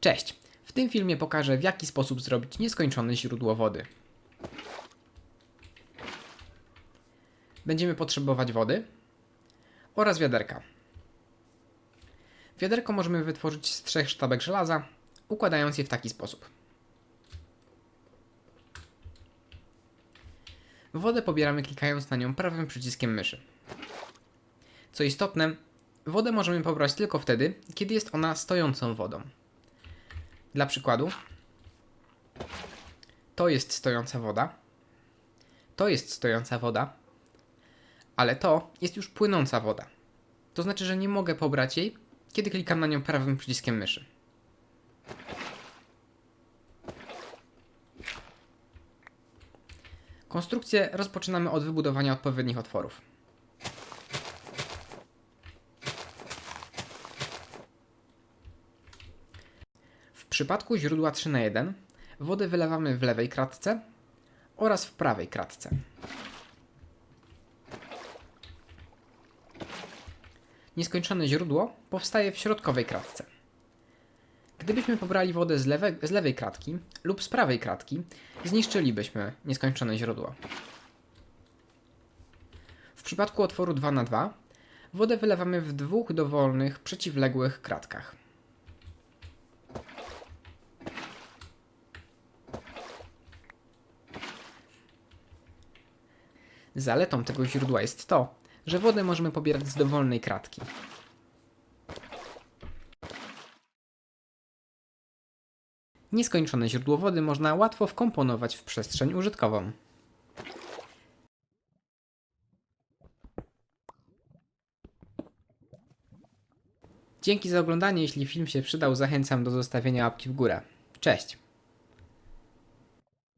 Cześć! W tym filmie pokażę w jaki sposób zrobić nieskończone źródło wody. Będziemy potrzebować wody oraz wiaderka. Wiaderko możemy wytworzyć z trzech sztabek żelaza, układając je w taki sposób. Wodę pobieramy klikając na nią prawym przyciskiem myszy. Co istotne, wodę możemy pobrać tylko wtedy, kiedy jest ona stojącą wodą. Dla przykładu, to jest stojąca woda, to jest stojąca woda, ale to jest już płynąca woda. To znaczy, że nie mogę pobrać jej, kiedy klikam na nią prawym przyciskiem myszy. Konstrukcję rozpoczynamy od wybudowania odpowiednich otworów. Przypadku źródła 3 na 1 wodę wylewamy w lewej kratce oraz w prawej kratce. Nieskończone źródło powstaje w środkowej kratce. Gdybyśmy pobrali wodę z, lewe, z lewej kratki lub z prawej kratki, zniszczylibyśmy nieskończone źródło. W przypadku otworu 2 na 2 wodę wylewamy w dwóch dowolnych, przeciwległych kratkach. Zaletą tego źródła jest to, że wodę możemy pobierać z dowolnej kratki. Nieskończone źródło wody można łatwo wkomponować w przestrzeń użytkową. Dzięki za oglądanie. Jeśli film się przydał, zachęcam do zostawienia łapki w górę. Cześć!